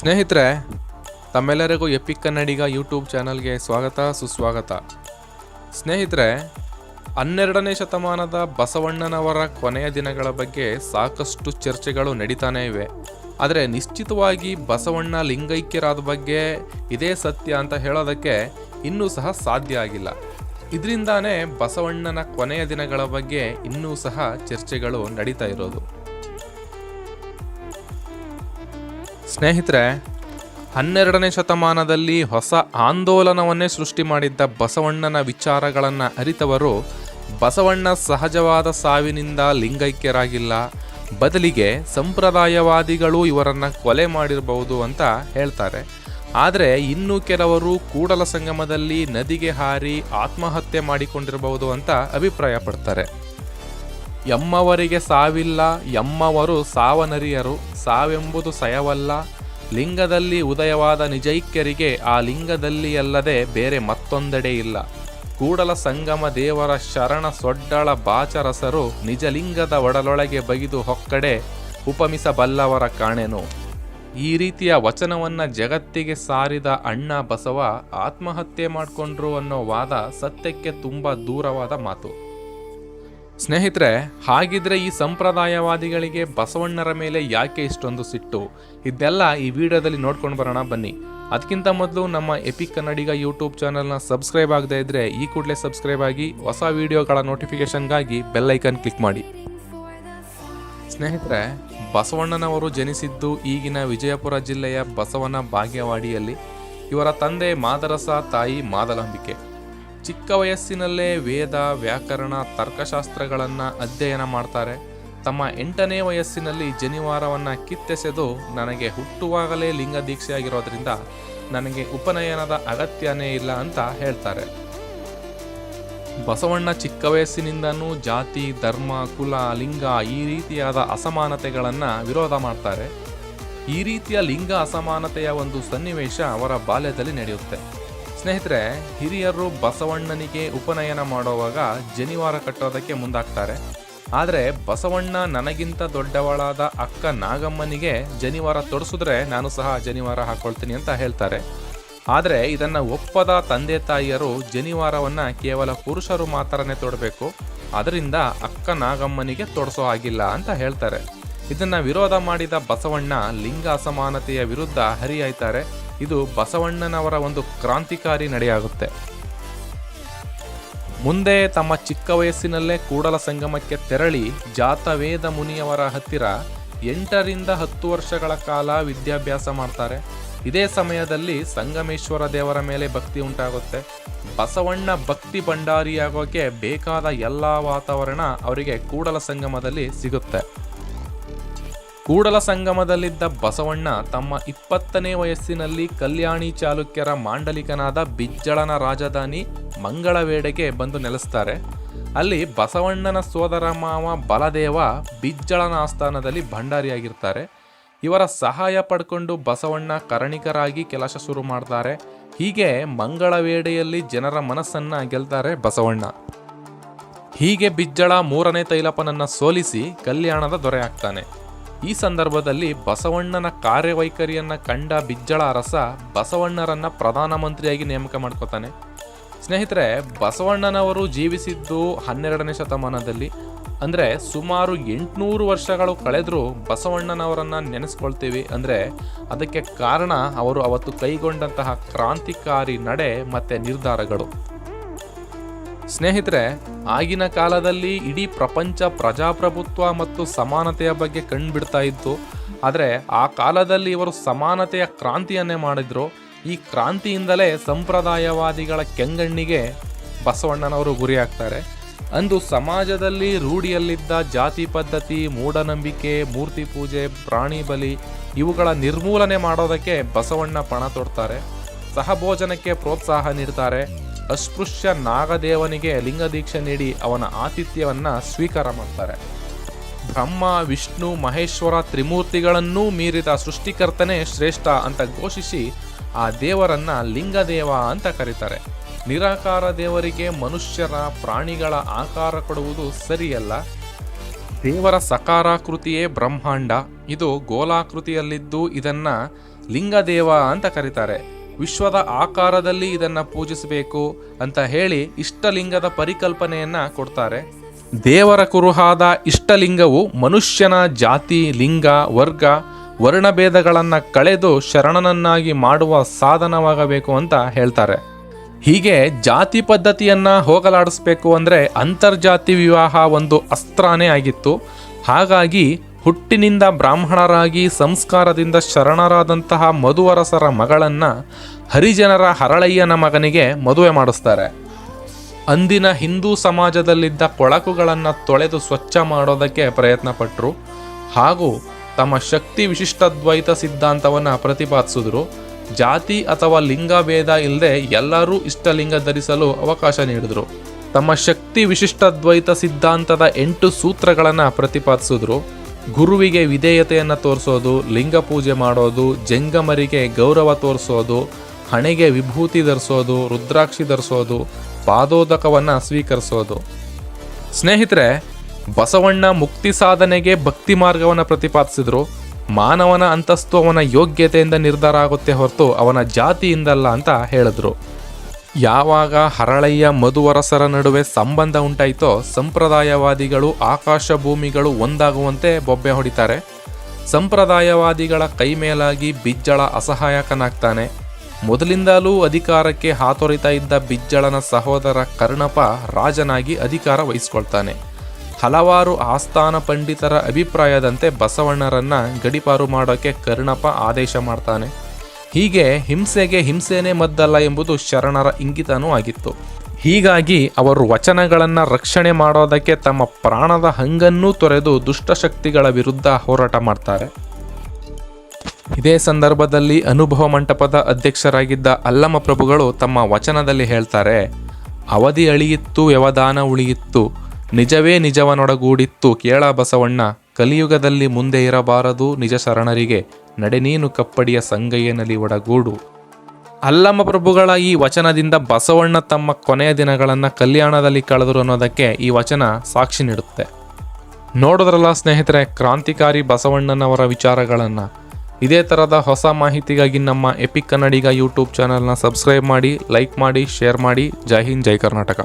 ಸ್ನೇಹಿತರೆ, ತಮ್ಮೆಲ್ಲರಿಗೂ EPIC Kannadiga YouTube ಚಾನಲ್ಗೆ ಸ್ವಾಗತ, ಸುಸ್ವಾಗತ. ಸ್ನೇಹಿತರೆ, ಹನ್ನೆರಡನೇ ಶತಮಾನದ ಬಸವಣ್ಣನವರ ಕೊನೆಯ ದಿನಗಳ ಬಗ್ಗೆ ಸಾಕಷ್ಟು ಚರ್ಚೆಗಳು ನಡೀತಾನೇ ಇವೆ. ಆದರೆ ನಿಶ್ಚಿತವಾಗಿ ಬಸವಣ್ಣ ಲಿಂಗೈಕ್ಯರಾದ ಬಗ್ಗೆ ಇದೇ ಸತ್ಯ ಅಂತ ಹೇಳೋದಕ್ಕೆ ಇನ್ನೂ ಸಹ ಸಾಧ್ಯ ಆಗಿಲ್ಲ. ಇದರಿಂದಾನೇ ಬಸವಣ್ಣನ ಕೊನೆಯ ದಿನಗಳ ಬಗ್ಗೆ ಇನ್ನೂ ಸಹ ಚರ್ಚೆಗಳು ನಡೀತಾ ಇರೋದು. ಸ್ನೇಹಿತರೆ, ಹನ್ನೆರಡನೇ ಶತಮಾನದಲ್ಲಿ ಹೊಸ ಆಂದೋಲನವನ್ನೇ ಸೃಷ್ಟಿ ಮಾಡಿದ್ದ ಬಸವಣ್ಣನ ವಿಚಾರಗಳನ್ನು ಅರಿತವರು, ಬಸವಣ್ಣ ಸಹಜವಾದ ಸಾವಿನಿಂದ ಲಿಂಗೈಕ್ಯರಾಗಿಲ್ಲ, ಬದಲಿಗೆ ಸಂಪ್ರದಾಯವಾದಿಗಳು ಇವರನ್ನು ಕೊಲೆ ಮಾಡಿರಬಹುದು ಅಂತ ಹೇಳ್ತಾರೆ. ಆದರೆ ಇನ್ನೂ ಕೆಲವರು ಕೂಡಲ ಸಂಗಮದಲ್ಲಿ ನದಿಗೆ ಹಾರಿ ಆತ್ಮಹತ್ಯೆ ಮಾಡಿಕೊಂಡಿರಬಹುದು ಅಂತ ಅಭಿಪ್ರಾಯಪಡ್ತಾರೆ. ಎಮ್ಮವರಿಗೆ ಸಾವಿಲ್ಲ ಎಮ್ಮವರು ಸಾವನರಿಯರು. ಸಾವೆಂಬುದು ಸಯವಲ್ಲ. ಲಿಂಗದಲ್ಲಿ ಉದಯವಾದ ನಿಜೈಕ್ಯರಿಗೆ ಆ ಲಿಂಗದಲ್ಲಿಯಲ್ಲದೆ ಬೇರೆ ಮತ್ತೊಂದೆಡೆ ಇಲ್ಲ. ಕೂಡಲ ಸಂಗಮ ದೇವರ ಶರಣ ಸೊಡ್ಡಳ ಬಾಚರಸರು ನಿಜಲಿಂಗದ ಒಡಲೊಳಗೆ ಬಗಿದು ಹೊಕ್ಕಡೆ ಉಪಮಿಸಬಲ್ಲವರ ಕಾಣೆನು. ಈ ರೀತಿಯ ವಚನವನ್ನ ಜಗತ್ತಿಗೆ ಸಾರಿದ ಅಣ್ಣ ಬಸವ ಆತ್ಮಹತ್ಯೆ ಮಾಡಿಕೊಂಡ್ರು ಅನ್ನೋ ವಾದ ಸತ್ಯಕ್ಕೆ ತುಂಬ ದೂರವಾದ ಮಾತು. ಸ್ನೇಹಿತರೆ, ಹಾಗಿದ್ರೆ ಈ ಸಂಪ್ರದಾಯವಾದಿಗಳಿಗೆ ಬಸವಣ್ಣರ ಮೇಲೆ ಯಾಕೆ ಇಷ್ಟೊಂದು ಸಿಟ್ಟು? ಇದೆಲ್ಲ ಈ ವಿಡಿಯೋದಲ್ಲಿ ನೋಡ್ಕೊಂಡು ಬರೋಣ, ಬನ್ನಿ. ಅದಕ್ಕಿಂತ ಮೊದಲು ನಮ್ಮ ಎಪಿಕ್ ಕನ್ನಡಿಗ ಯೂಟ್ಯೂಬ್ ಚಾನಲ್ನ ಸಬ್ಸ್ಕ್ರೈಬ್ ಆಗದೆ ಇದ್ರೆ ಈ ಕೂಡಲೇ ಸಬ್ಸ್ಕ್ರೈಬ್ ಆಗಿ ಹೊಸ ವಿಡಿಯೋಗಳ ನೋಟಿಫಿಕೇಶನ್ಗಾಗಿ ಬೆಲ್ಲೈಕನ್ ಕ್ಲಿಕ್ ಮಾಡಿ. ಸ್ನೇಹಿತರೆ, ಬಸವಣ್ಣನವರು ಜನಿಸಿದ್ದು ಈಗಿನ ವಿಜಯಪುರ ಜಿಲ್ಲೆಯ ಬಸವನ ಭಾಗ್ಯವಾಡಿಯಲ್ಲಿ ಇವರ ತಂದೆ ಮಾದರಸ ತಾಯಿ ಮಾದಲಾಂಬಿಕೆ. ಚಿಕ್ಕ ವಯಸ್ಸಿನಲ್ಲೇ ವೇದ, ವ್ಯಾಕರಣ, ತರ್ಕಶಾಸ್ತ್ರಗಳನ್ನು ಅಧ್ಯಯನ ಮಾಡ್ತಾರೆ. ತಮ್ಮ ಎಂಟನೇ ವಯಸ್ಸಿನಲ್ಲಿ ಜನಿವಾರವನ್ನು ಕಿತ್ತೆಸೆದು ನನಗೆ ಹುಟ್ಟುವಾಗಲೇ ಲಿಂಗ ದೀಕ್ಷೆಯಾಗಿರೋದ್ರಿಂದ ನನಗೆ ಉಪನಯನದ ಅಗತ್ಯನೇ ಇಲ್ಲ ಅಂತ ಹೇಳ್ತಾರೆ. ಬಸವಣ್ಣ ಚಿಕ್ಕ ವಯಸ್ಸಿನಿಂದನೂ ಜಾತಿ, ಧರ್ಮ, ಕುಲ, ಲಿಂಗ ಈ ರೀತಿಯಾದ ಅಸಮಾನತೆಗಳನ್ನು ವಿರೋಧ ಮಾಡ್ತಾರೆ. ಈ ರೀತಿಯ ಲಿಂಗ ಅಸಮಾನತೆಯ ಒಂದು ಸನ್ನಿವೇಶ ಅವರ ಬಾಲ್ಯದಲ್ಲಿ ನಡೆಯುತ್ತೆ. ಸ್ನೇಹಿತರೆ, ಹಿರಿಯರು ಬಸವಣ್ಣನಿಗೆ ಉಪನಯನ ಮಾಡುವಾಗ ಜನಿವಾರ ಕಟ್ಟೋದಕ್ಕೆ ಮುಂದಾಗ್ತಾರೆ. ಆದರೆ ಬಸವಣ್ಣ ನನಗಿಂತ ದೊಡ್ಡವಳಾದ ಅಕ್ಕ ನಾಗಮ್ಮನಿಗೆ ಜನಿವಾರ ತೊಡಿಸಿದ್ರೆ ನಾನು ಸಹ ಜನಿವಾರ ಹಾಕ್ಕೊಳ್ತೀನಿ ಅಂತ ಹೇಳ್ತಾರೆ. ಆದರೆ ಇದನ್ನು ಒಪ್ಪದ ತಂದೆ ತಾಯಿಯರು ಜನಿವಾರವನ್ನು ಕೇವಲ ಪುರುಷರು ಮಾತ್ರನೇ ತೊಡಬೇಕು. ಅದರಿಂದ ಅಕ್ಕ ನಾಗಮ್ಮನಿಗೆ ತೊಡಸೋ ಹಾಗಿಲ್ಲ ಅಂತ ಹೇಳ್ತಾರೆ. ಇದನ್ನು ವಿರೋಧ ಮಾಡಿದ ಬಸವಣ್ಣ ಲಿಂಗ ಅಸಮಾನತೆಯ ವಿರುದ್ಧ ಹರಿಯಾಯ್ತಾರೆ. ಇದು ಬಸವಣ್ಣನವರ ಒಂದು ಕ್ರಾಂತಿಕಾರಿ ನಡೆಯಾಗುತ್ತೆ. ಮುಂದೆ ತಮ್ಮ ಚಿಕ್ಕ ವಯಸ್ಸಿನಲ್ಲೇ ಕೂಡಲ ಸಂಗಮಕ್ಕೆ ತೆರಳಿ ಜಾತವೇದ ಮುನಿಯವರ ಹತ್ತಿರ ಎಂಟರಿಂದ ಹತ್ತು ವರ್ಷಗಳ ಕಾಲ ವಿದ್ಯಾಭ್ಯಾಸ ಮಾಡ್ತಾರೆ. ಇದೇ ಸಮಯದಲ್ಲಿ ಸಂಗಮೇಶ್ವರ ದೇವರ ಮೇಲೆ ಭಕ್ತಿ ಉಂಟಾಗುತ್ತೆ. ಬಸವಣ್ಣ ಭಕ್ತಿ ಭಂಡಾರಿಯಾಗೋಕೆ ಬೇಕಾದ ಎಲ್ಲ ವಾತಾವರಣ ಅವರಿಗೆ ಕೂಡಲ ಸಂಗಮದಲ್ಲಿ ಸಿಗುತ್ತೆ. ಕೂಡಲ ಸಂಗಮದಲ್ಲಿದ್ದ ಬಸವಣ್ಣ ತಮ್ಮ ಇಪ್ಪತ್ತನೇ ವಯಸ್ಸಿನಲ್ಲಿ ಕಲ್ಯಾಣಿ ಚಾಲುಕ್ಯರ ಮಾಂಡಲಿಕನಾದ ಬಿಜ್ಜಳನ ರಾಜಧಾನಿ ಮಂಗಳವೇಡೆಗೆ ಬಂದು ನೆಲೆಸ್ತಾರೆ. ಅಲ್ಲಿ ಬಸವಣ್ಣನ ಸೋದರ ಮಾವ ಬಲದೇವ ಬಿಜ್ಜಳನ ಆಸ್ಥಾನದಲ್ಲಿ ಭಂಡಾರಿಯಾಗಿರ್ತಾರೆ. ಇವರ ಸಹಾಯ ಪಡ್ಕೊಂಡು ಬಸವಣ್ಣ ಕರಣಿಕರಾಗಿ ಕೆಲಸ ಶುರು ಮಾಡ್ತಾರೆ. ಹೀಗೆ ಮಂಗಳವೇಡೆಯಲ್ಲಿ ಜನರ ಮನಸ್ಸನ್ನ ಗೆಲ್ತಾರೆ ಬಸವಣ್ಣ. ಹೀಗೆ ಬಿಜ್ಜಳ ಮೂರನೇ ತೈಲಪ್ಪನನ್ನು ಸೋಲಿಸಿ ಕಲ್ಯಾಣದ ದೊರೆ ಆಗ್ತಾನೆ ಈ ಸಂದರ್ಭದಲ್ಲಿ ಬಸವಣ್ಣನ ಕಾರ್ಯವೈಖರಿಯನ್ನ ಕಂಡ ಬಿಜ್ಜಳ ಅರಸ ಬಸವಣ್ಣರನ್ನ ಪ್ರಧಾನಮಂತ್ರಿಯಾಗಿ ನೇಮಕ ಮಾಡ್ಕೋತಾನೆ. ಸ್ನೇಹಿತರೆ, ಬಸವಣ್ಣನವರು ಜೀವಿಸಿದ್ದು ಹನ್ನೆರಡನೇ ಶತಮಾನದಲ್ಲಿ. ಅಂದರೆ ಸುಮಾರು ಎಂಟುನೂರು ವರ್ಷಗಳು ಕಳೆದರೂ ಬಸವಣ್ಣನವರನ್ನ ನೆನೆಸ್ಕೊಳ್ತೀವಿ. ಅಂದರೆ ಅದಕ್ಕೆ ಕಾರಣ ಅವರು ಅವತ್ತು ಕೈಗೊಂಡಂತಹ ಕ್ರಾಂತಿಕಾರಿ ನಡೆ ಮತ್ತು ನಿರ್ಧಾರಗಳು. ಸ್ನೇಹಿತರೆ, ಆಗಿನ ಕಾಲದಲ್ಲಿ ಇಡೀ ಪ್ರಪಂಚ ಪ್ರಜಾಪ್ರಭುತ್ವ ಮತ್ತು ಸಮಾನತೆಯ ಬಗ್ಗೆ ಕಂಡುಬಿಡ್ತಾ ಇತ್ತು. ಆದರೆ ಆ ಕಾಲದಲ್ಲಿ ಇವರು ಸಮಾನತೆಯ ಕ್ರಾಂತಿಯನ್ನೇ ಮಾಡಿದ್ರು. ಈ ಕ್ರಾಂತಿಯಿಂದಲೇ ಸಂಪ್ರದಾಯವಾದಿಗಳ ಕೆಂಗಣ್ಣಿಗೆ ಬಸವಣ್ಣನವರು ಗುರಿಯಾಗ್ತಾರೆ ಅಂದು ಸಮಾಜದಲ್ಲಿ ರೂಢಿಯಲ್ಲಿದ್ದ ಜಾತಿ ಪದ್ಧತಿ, ಮೂಢನಂಬಿಕೆ, ಮೂರ್ತಿ ಪೂಜೆ, ಪ್ರಾಣಿ ಬಲಿ ಇವುಗಳ ನಿರ್ಮೂಲನೆ ಮಾಡೋದಕ್ಕೆ ಬಸವಣ್ಣ ಪಣ ತೊಡ್ತಾರೆ. ಸಹಭೋಜನಕ್ಕೆ ಪ್ರೋತ್ಸಾಹ ನೀಡ್ತಾರೆ. ಅಸ್ಪೃಶ್ಯ ನಾಗದೇವನಿಗೆ ಲಿಂಗದೀಕ್ಷೆ ನೀಡಿ ಅವನ ಆತಿಥ್ಯವನ್ನು ಸ್ವೀಕಾರ ಮಾಡ್ತಾರೆ. ಬ್ರಹ್ಮ, ವಿಷ್ಣು, ಮಹೇಶ್ವರ ತ್ರಿಮೂರ್ತಿಗಳನ್ನೂ ಮೀರಿದ ಸೃಷ್ಟಿಕರ್ತನೇ ಶ್ರೇಷ್ಠ ಅಂತ ಘೋಷಿಸಿ ಆ ದೇವರನ್ನ ಲಿಂಗದೇವ ಅಂತ ಕರೀತಾರೆ. ನಿರಾಕಾರ ದೇವರಿಗೆ ಮನುಷ್ಯರ ಪ್ರಾಣಿಗಳ ಆಕಾರ ಕೊಡುವುದು ಸರಿಯಲ್ಲ. ದೇವರ ಸಕಾರಾಕೃತಿಯೇ ಬ್ರಹ್ಮಾಂಡ. ಇದು ಗೋಲಾಕೃತಿಯಲ್ಲಿದ್ದು ಇದನ್ನ ಲಿಂಗದೇವ ಅಂತ ಕರೀತಾರೆ. ವಿಶ್ವದ ಆಕಾರದಲ್ಲಿ ಇದನ್ನ ಪೂಜಿಸಬೇಕು ಅಂತ ಹೇಳಿ ಇಷ್ಟಲಿಂಗದ ಪರಿಕಲ್ಪನೆಯನ್ನ ಕೊಡ್ತಾರೆ. ದೇವರ ಕುರುಹಾದ ಇಷ್ಟಲಿಂಗವು ಮನುಷ್ಯನ ಜಾತಿ, ಲಿಂಗ, ವರ್ಗ, ವರ್ಣಭೇದಗಳನ್ನು ಕಳೆದು ಶರಣನನ್ನಾಗಿ ಮಾಡುವ ಸಾಧನವಾಗಬೇಕು ಅಂತ ಹೇಳ್ತಾರೆ. ಹೀಗೆ ಜಾತಿ ಪದ್ಧತಿಯನ್ನ ಹೋಗಲಾಡಿಸ್ಬೇಕು ಅಂದ್ರೆ ಅಂತರ್ಜಾತಿ ವಿವಾಹ ಒಂದು ಅಸ್ತ್ರಾನೇ ಆಗಿತ್ತು. ಹಾಗಾಗಿ ಹುಟ್ಟಿನಿಂದ ಬ್ರಾಹ್ಮಣರಾಗಿ ಸಂಸ್ಕಾರದಿಂದ ಶರಣರಾದಂತಹ ಮಧುವರಸರ ಮಗಳನ್ನು ಹರಿಜನರ ಹರಳಯ್ಯನ ಮಗನಿಗೆ ಮದುವೆ ಮಾಡಿಸ್ತಾರೆ. ಅಂದಿನ ಹಿಂದೂ ಸಮಾಜದಲ್ಲಿದ್ದ ಕೊಳಕುಗಳನ್ನು ತೊಳೆದು ಸ್ವಚ್ಛ ಮಾಡೋದಕ್ಕೆ ಪ್ರಯತ್ನ ಪಟ್ಟರು ಹಾಗೂ ತಮ್ಮ ಶಕ್ತಿ ವಿಶಿಷ್ಟ ದ್ವೈತ ಸಿದ್ಧಾಂತವನ್ನು ಪ್ರತಿಪಾದಿಸಿದ್ರು. ಜಾತಿ ಅಥವಾ ಲಿಂಗ ಭೇದ ಇಲ್ಲದೆ ಎಲ್ಲರೂ ಇಷ್ಟಲಿಂಗ ಧರಿಸಲು ಅವಕಾಶ ನೀಡಿದ್ರು. ತಮ್ಮ ಶಕ್ತಿ ವಿಶಿಷ್ಟ ದ್ವೈತ ಸಿದ್ಧಾಂತದ ಎಂಟು ಸೂತ್ರಗಳನ್ನು ಪ್ರತಿಪಾದಿಸಿದ್ರು. ಗುರುವಿಗೆ ವಿಧೇಯತೆಯನ್ನು ತೋರಿಸೋದು, ಲಿಂಗ ಪೂಜೆ ಮಾಡೋದು, ಜಂಗಮರಿಗೆ ಗೌರವ ತೋರಿಸೋದು, ಹಣೆಗೆ ವಿಭೂತಿ ಧರಿಸೋದು, ರುದ್ರಾಕ್ಷಿ ಧರಿಸೋದು, ಪಾದೋದಕವನ್ನು ಸ್ವೀಕರಿಸೋದು. ಸ್ನೇಹಿತರೆ, ಬಸವಣ್ಣ ಮುಕ್ತಿ ಸಾಧನೆಗೆ ಭಕ್ತಿ ಮಾರ್ಗವನ್ನು ಪ್ರತಿಪಾದಿಸಿದ್ರು. ಮಾನವನ ಅಂತಸ್ತು ಅವನ ಯೋಗ್ಯತೆಯಿಂದ ನಿರ್ಧಾರ ಆಗುತ್ತೆ ಹೊರತು ಅವನ ಜಾತಿಯಿಂದಲ್ಲ ಅಂತ ಹೇಳಿದ್ರು. ಯಾವಾಗ ಹರಳಯ್ಯ ಮಧುವರಸರ ನಡುವೆ ಸಂಬಂಧ ಉಂಟಾಯಿತೋ ಸಂಪ್ರದಾಯವಾದಿಗಳು ಆಕಾಶ ಭೂಮಿಗಳು ಒಂದಾಗುವಂತೆ ಬೊಬ್ಬೆ ಹೊಡಿತಾರೆ. ಸಂಪ್ರದಾಯವಾದಿಗಳ ಕೈ ಮೇಲಾಗಿ ಬಿಜ್ಜಳ ಅಸಹಾಯಕನಾಗ್ತಾನೆ. ಮೊದಲಿಂದಲೂ ಅಧಿಕಾರಕ್ಕೆ ಹಾತೊರಿತಾ ಇದ್ದ ಬಿಜ್ಜಳನ ಸಹೋದರ ಕರ್ಣಪ ರಾಜನಾಗಿ ಅಧಿಕಾರ ವಹಿಸ್ಕೊಳ್ತಾನೆ. ಹಲವಾರು ಆಸ್ಥಾನ ಪಂಡಿತರ ಅಭಿಪ್ರಾಯದಂತೆ ಬಸವಣ್ಣರನ್ನ ಗಡಿಪಾರು ಮಾಡೋಕ್ಕೆ ಕರ್ಣಪ ಆದೇಶ ಮಾಡ್ತಾನೆ. ಹೀಗೆ ಹಿಂಸೆಗೆ ಹಿಂಸೆನೇ ಮದ್ದಲ್ಲ ಎಂಬುದು ಶರಣರ ಇಂಗಿತನೂ ಆಗಿತ್ತು. ಹೀಗಾಗಿ ಅವರು ವಚನಗಳನ್ನು ರಕ್ಷಣೆ ಮಾಡೋದಕ್ಕೆ ತಮ್ಮ ಪ್ರಾಣದ ಹಂಗನ್ನೂ ತೊರೆದು ದುಷ್ಟಶಕ್ತಿಗಳ ವಿರುದ್ಧ ಹೋರಾಟ ಮಾಡ್ತಾರೆ. ಇದೇ ಸಂದರ್ಭದಲ್ಲಿ ಅನುಭವ ಮಂಟಪದ ಅಧ್ಯಕ್ಷರಾಗಿದ್ದ ಅಲ್ಲಮ ಪ್ರಭುಗಳು ತಮ್ಮ ವಚನದಲ್ಲಿ ಹೇಳ್ತಾರೆ, ಅವಧಿ ಅಳಿಯಿತ್ತು, ವ್ಯವಧಾನ ಉಳಿಯಿತ್ತು, ನಿಜವೇ ನಿಜವನೊಡಗೂಡಿತ್ತು ಕೇಳ ಬಸವಣ್ಣ ಕಲಿಯುಗದಲ್ಲಿ ಮುಂದೆ ಇರಬಾರದು ನಿಜ ಶರಣರಿಗೆ. ನಡೆನೀನು ಕಪ್ಪಡಿಯ ಸಂಗಯ್ಯನಲ್ಲಿ ಒಡಗೂಡು. ಅಲ್ಲಮ ಪ್ರಭುಗಳ ಈ ವಚನದಿಂದ ಬಸವಣ್ಣ ತಮ್ಮ ಕೊನೆಯ ದಿನಗಳನ್ನು ಕಲ್ಯಾಣದಲ್ಲಿ ಕಳೆದರು ಅನ್ನೋದಕ್ಕೆ ಈ ವಚನ ಸಾಕ್ಷಿ ನೀಡುತ್ತೆ. ನೋಡೋದ್ರಲ್ಲ ಸ್ನೇಹಿತರೆ, ಕ್ರಾಂತಿಕಾರಿ ಬಸವಣ್ಣನವರ ವಿಚಾರಗಳನ್ನು. ಇದೇ ಥರದ ಹೊಸ ಮಾಹಿತಿಗಾಗಿ ನಮ್ಮ ಎಪಿಕ್ ಕನ್ನಡಿಗ ಯೂಟ್ಯೂಬ್ ಚಾನಲ್ನ ಸಬ್ಸ್ಕ್ರೈಬ್ ಮಾಡಿ, ಲೈಕ್ ಮಾಡಿ, ಶೇರ್ ಮಾಡಿ. ಜೈ ಹಿಂದ್, ಜೈ ಕರ್ನಾಟಕ.